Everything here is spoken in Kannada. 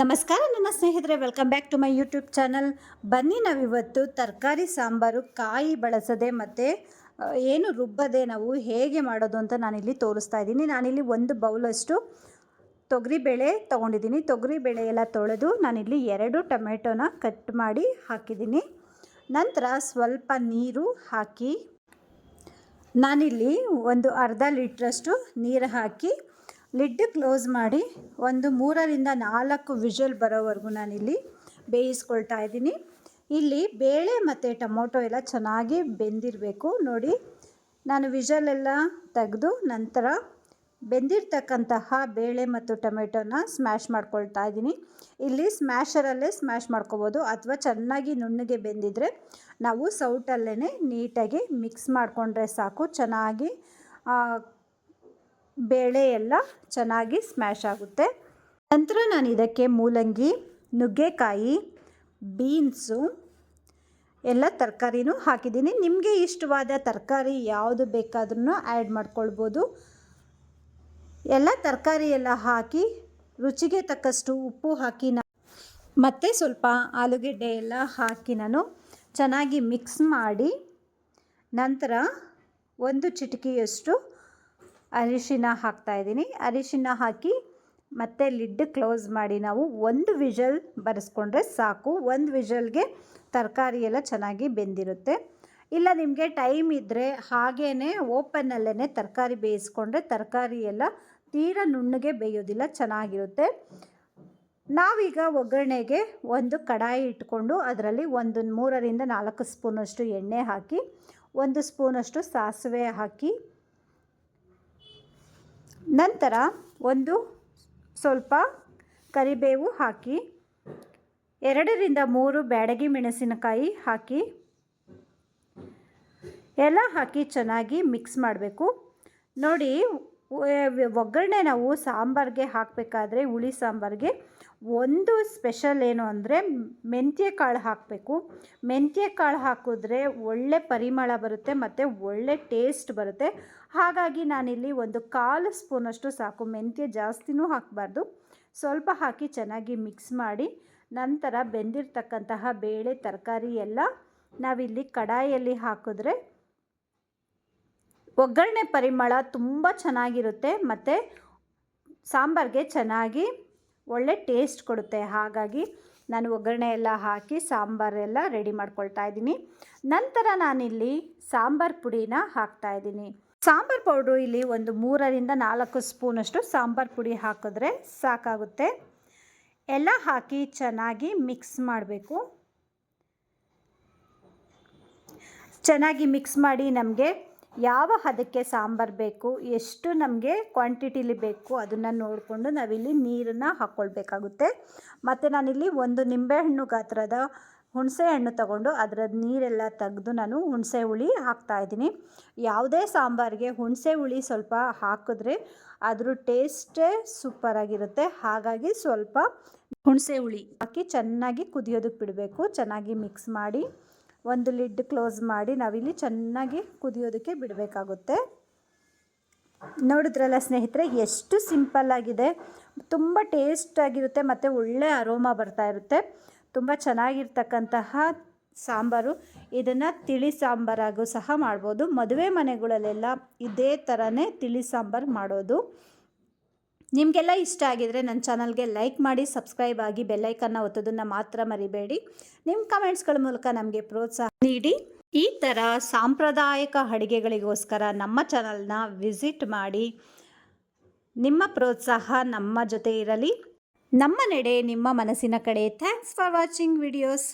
ನಮಸ್ಕಾರ, ನನ್ನ ಸ್ನೇಹಿತರೆ welcome back to my YouTube channel ಬನ್ನಿ ನಾವಿವತ್ತು ತರಕಾರಿ, ಸಾಂಬಾರು, ಕಾಯಿ ಬಳಸದೆ ಮತ್ತು ಏನು ರುಬ್ಬದೆ ನಾವು ಹೇಗೆ ಮಾಡೋದು ಅಂತ ನಾನಿಲ್ಲಿ ತೋರಿಸ್ತಾ ಇದ್ದೀನಿ. ನಾನಿಲ್ಲಿ ಒಂದು ಬೌಲಷ್ಟು ತೊಗರಿಬೇಳೆ ತೊಗೊಂಡಿದ್ದೀನಿ. ತೊಗರಿಬೇಳೆ ಎಲ್ಲ ತೊಳೆದು ನಾನಿಲ್ಲಿ ಎರಡು ಟೊಮೆಟೊನ ಕಟ್ ಮಾಡಿ ಹಾಕಿದ್ದೀನಿ. ನಂತರ ಸ್ವಲ್ಪ ನೀರು ಹಾಕಿ ನಾನಿಲ್ಲಿ ಒಂದು ಅರ್ಧ ಲೀಟ್ರಷ್ಟು ನೀರು ಹಾಕಿ ಲಿಡ್ ಕ್ಲೋಸ್ ಮಾಡಿ ಒಂದು ಮೂರರಿಂದ ನಾಲ್ಕು ವಿಷಲ್ ಬರೋವರೆಗೂ ನಾನಿಲ್ಲಿ ಬೇಯಿಸ್ಕೊಳ್ತಾ ಇದ್ದೀನಿ. ಇಲ್ಲಿ ಬೇಳೆ ಮತ್ತು ಟೊಮೊಟೊ ಎಲ್ಲ ಚೆನ್ನಾಗಿ ಬೆಂದಿರಬೇಕು. ನೋಡಿ, ನಾನು ವಿಷಲ್ ಎಲ್ಲ ತೆಗೆದು ನಂತರ ಬೆಂದಿರ್ತಕ್ಕಂತಹ ಬೇಳೆ ಮತ್ತು ಟೊಮೆಟೊನ ಸ್ಮ್ಯಾಶ್ ಮಾಡ್ಕೊಳ್ತಾ ಇದ್ದೀನಿ. ಇಲ್ಲಿ ಸ್ಮ್ಯಾಶರಲ್ಲೇ ಸ್ಮ್ಯಾಶ್ ಮಾಡ್ಕೋಬೋದು. ಅಥವಾ ಚೆನ್ನಾಗಿ ನುಣ್ಣಗೆ ಬೆಂದಿದ್ರೆ ನಾವು ಸೌಟಲ್ಲೇ ನೀಟಾಗಿ ಮಿಕ್ಸ್ ಮಾಡಿಕೊಂಡ್ರೆ ಸಾಕು. ಚೆನ್ನಾಗಿ ಬೇಳೆ ಎಲ್ಲ ಚೆನ್ನಾಗಿ ಸ್ಮ್ಯಾಶ್ ಆಗುತ್ತೆ. ನಂತರ ನಾನು ಇದಕ್ಕೆ ಮೂಲಂಗಿ, ನುಗ್ಗೆಕಾಯಿ ಬೀನ್ಸು ಎಲ್ಲ ತರಕಾರಿನೂ ಹಾಕಿದ್ದೀನಿ. ನಿಮಗೆ ಇಷ್ಟವಾದ ತರಕಾರಿ ಯಾವುದು ಬೇಕಾದ್ರೂ ಆ್ಯಡ್ ಮಾಡ್ಕೊಳ್ಬೋದು. ಎಲ್ಲ ತರಕಾರಿ ಎಲ್ಲ ಹಾಕಿ ರುಚಿಗೆ ತಕ್ಕಷ್ಟು ಉಪ್ಪು ಹಾಕಿ ನಾ ಮತ್ತು ಸ್ವಲ್ಪ ಆಲೂಗೆಡ್ಡೆ ಎಲ್ಲ ಹಾಕಿ ನಾನು ಚೆನ್ನಾಗಿ ಮಿಕ್ಸ್ ಮಾಡಿ ನಂತರ ಒಂದು ಚಿಟಿಕೆಯಷ್ಟು ಅರಿಶಿನ ಹಾಕ್ತಾಯಿದ್ದೀನಿ ಅರಿಶಿನ ಹಾಕಿ ಮತ್ತೆ ಲಿಡ್ ಕ್ಲೋಸ್ ಮಾಡಿ ನಾವು ಒಂದು ವಿಷಲ್ ಬರೆಸ್ಕೊಂಡ್ರೆ ಸಾಕು. ಒಂದು ವಿಷಲ್ಗೆ ತರಕಾರಿ ಎಲ್ಲ ಚೆನ್ನಾಗಿ ಬೆಂದಿರುತ್ತೆ. ಇಲ್ಲ ನಿಮಗೆ ಟೈಮ್ ಇದ್ದರೆ ಹಾಗೇ ಓಪನ್ನಲ್ಲೇ ತರಕಾರಿ ಬೇಯಿಸ್ಕೊಂಡ್ರೆ ತರಕಾರಿ ಎಲ್ಲ ತೀರಾ ನುಣ್ಣಗೆ ಬೇಯೋದಿಲ್ಲ, ಚೆನ್ನಾಗಿರುತ್ತೆ. ನಾವೀಗ ಒಗ್ಗರಣೆಗೆ ಒಂದು ಕಡಾಯಿ ಇಟ್ಕೊಂಡು ಅದರಲ್ಲಿ ಒಂದು ಮೂರರಿಂದ ನಾಲ್ಕು ಸ್ಪೂನಷ್ಟು ಎಣ್ಣೆ ಹಾಕಿ, ಒಂದು ಸ್ಪೂನಷ್ಟು ಸಾಸಿವೆ ಹಾಕಿ ನಂತರ ಒಂದು ಸ್ವಲ್ಪ ಕರಿಬೇವು ಹಾಕಿ, ಎರಡರಿಂದ ಮೂರು ಬ್ಯಾಡಗಿ ಮೆಣಸಿನಕಾಯಿ ಹಾಕಿ, ಎಲ್ಲ ಹಾಕಿ ಚೆನ್ನಾಗಿ ಮಿಕ್ಸ್ ಮಾಡಬೇಕು. ನೋಡಿ, ಒಗ್ಗರಣೆ ನಾವು ಸಾಂಬಾರಿಗೆ ಹಾಕಬೇಕಾದ್ರೆ ಹುಳಿ ಸಾಂಬಾರಿಗೆ ಒಂದು ಸ್ಪೆಷಲ್ ಏನು ಅಂದರೆ ಮೆಂತ್ಯ ಕಾಳು ಹಾಕಬೇಕು. ಮೆಂತ್ಯ ಕಾಳು ಹಾಕಿದ್ರೆ ಒಳ್ಳೆ ಪರಿಮಳ ಬರುತ್ತೆ ಮತ್ತು ಒಳ್ಳೆ ಟೇಸ್ಟ್ ಬರುತ್ತೆ. ಹಾಗಾಗಿ ನಾನಿಲ್ಲಿ ಒಂದು ಕಾಲು ಸ್ಪೂನಷ್ಟು ಸಾಕು. ಮೆಂತ್ಯ ಜಾಸ್ತಿನೂ ಹಾಕಬಾರ್ದು. ಸ್ವಲ್ಪ ಹಾಕಿ ಚೆನ್ನಾಗಿ ಮಿಕ್ಸ್ ಮಾಡಿ ನಂತರ ಬೆಂದಿರ್ತಕ್ಕಂತಹ ಬೇಳೆ, ತರಕಾರಿ ಎಲ್ಲ ನಾವಿಲ್ಲಿ ಕಡಾಯಿಯಲ್ಲಿ ಹಾಕಿದ್ರೆ ಒಗ್ಗರಣೆ ಪರಿಮಳ ತುಂಬ ಚೆನ್ನಾಗಿರುತ್ತೆ ಮತ್ತು ಸಾಂಬಾರಿಗೆ ಚೆನ್ನಾಗಿ ಒಳ್ಳೆ ಟೇಸ್ಟ್ ಕೊಡುತ್ತೆ. ಹಾಗಾಗಿ ನಾನು ಒಗ್ಗರಣೆ ಎಲ್ಲ ಹಾಕಿ ಸಾಂಬಾರೆಲ್ಲ ರೆಡಿ ಮಾಡ್ಕೊಳ್ತಾ ಇದ್ದೀನಿ. ನಂತರ ನಾನಿಲ್ಲಿ ಸಾಂಬಾರ್ ಪುಡಿನ ಹಾಕ್ತಾ ಇದ್ದೀನಿ. ಸಾಂಬಾರ್ ಪೌಡ್ರು ಇಲ್ಲಿ ಒಂದು ಮೂರರಿಂದ ನಾಲ್ಕು ಸ್ಪೂನಷ್ಟು ಸಾಂಬಾರ್ ಪುಡಿ ಹಾಕಿದ್ರೆ ಸಾಕಾಗುತ್ತೆ. ಎಲ್ಲ ಹಾಕಿ ಚೆನ್ನಾಗಿ ಮಿಕ್ಸ್ ಮಾಡಬೇಕು. ಚೆನ್ನಾಗಿ ಮಿಕ್ಸ್ ಮಾಡಿ ನಮಗೆ ಯಾವ ಹದಕ್ಕೆ ಸಾಂಬಾರು ಬೇಕು, ಎಷ್ಟು ನಮಗೆ ಕ್ವಾಂಟಿಟಿಲಿ ಬೇಕು ಅದನ್ನು ನೋಡಿಕೊಂಡು ನಾವಿಲ್ಲಿ ನೀರನ್ನು ಹಾಕ್ಕೊಳ್ಬೇಕಾಗುತ್ತೆ ಮತ್ತು ನಾನಿಲ್ಲಿ ಒಂದು ನಿಂಬೆಹಣ್ಣು ಗಾತ್ರದ ಹುಣಸೆ ಹಣ್ಣು ತಗೊಂಡು ಅದರ ನೀರೆಲ್ಲ ತೆಗೆದು ನಾನು ಹುಣಸೆ ಹುಳಿ ಹಾಕ್ತಾಯಿದ್ದೀನಿ ಯಾವುದೇ ಸಾಂಬಾರಿಗೆ ಹುಣಸೆ ಹುಳಿ ಸ್ವಲ್ಪ ಹಾಕಿದ್ರೆ ಅದ್ರ ಟೇಸ್ಟೇ ಸೂಪರಾಗಿರುತ್ತೆ. ಹಾಗಾಗಿ ಸ್ವಲ್ಪ ಹುಣಸೆ ಹುಳಿ ಹಾಕಿ ಚೆನ್ನಾಗಿ ಕುದಿಯೋದಕ್ಕೆ ಬಿಡಬೇಕು, ಚೆನ್ನಾಗಿ ಮಿಕ್ಸ್ ಮಾಡಿ. ಒಂದು ಲಿಡ್ ಕ್ಲೋಸ್ ಮಾಡಿ ನಾವಿಲ್ಲಿ ಚೆನ್ನಾಗಿ ಕುದಿಯೋದಕ್ಕೆ ಬಿಡಬೇಕಾಗುತ್ತೆ. ನೋಡಿದ್ರಲ್ಲ ಸ್ನೇಹಿತರೆ, ಎಷ್ಟು ಸಿಂಪಲ್ ಆಗಿದೆ. ತುಂಬ ಟೇಸ್ಟ್ ಆಗಿರುತ್ತೆ ಮತ್ತು ಒಳ್ಳೆ ಅರೋಮಾ ಬರ್ತಾ ಇರುತ್ತೆ. ತುಂಬ ಚೆನ್ನಾಗಿರ್ತಕ್ಕಂತಹ ಸಾಂಬಾರು. ಇದನ್ನು ತಿಳಿ ಸಾಂಬಾರಾಗೂ ಸಹ ಮಾಡ್ಬೋದು. ಮದುವೆ ಮನೆಗಳಲ್ಲೆಲ್ಲ ಇದೇ ಥರನೇ ತಿಳಿ ಸಾಂಬಾರು ಮಾಡೋದು. ನಿಮಗೆಲ್ಲ ಇಷ್ಟ ಆಗಿದರೆ ನನ್ನ ಚಾನಲ್ಗೆ ಲೈಕ್ ಮಾಡಿ, ಸಬ್ಸ್ಕ್ರೈಬ್ ಆಗಿ ಬೆಲ್ಲೈಕನ್ನ ಒತ್ತೋದನ್ನು ಮಾತ್ರ ಮರಿಬೇಡಿ. ನಿಮ್ಮ ಕಮೆಂಟ್ಸ್ಗಳ ಮೂಲಕ ನಮಗೆ ಪ್ರೋತ್ಸಾಹ ನೀಡಿ. ಈ ಥರ ಸಾಂಪ್ರದಾಯಿಕ ಅಡುಗೆಗಳಿಗೋಸ್ಕರ ನಮ್ಮ ಚಾನಲ್ನ ವಿಸಿಟ್ ಮಾಡಿ. ನಿಮ್ಮ ಪ್ರೋತ್ಸಾಹ ನಮ್ಮ ಜೊತೆ ಇರಲಿ. ನಮ್ಮ ನೆಡೆ ನಿಮ್ಮ ಮನಸ್ಸಿನ ಕಡೆ. Thanks for watching videos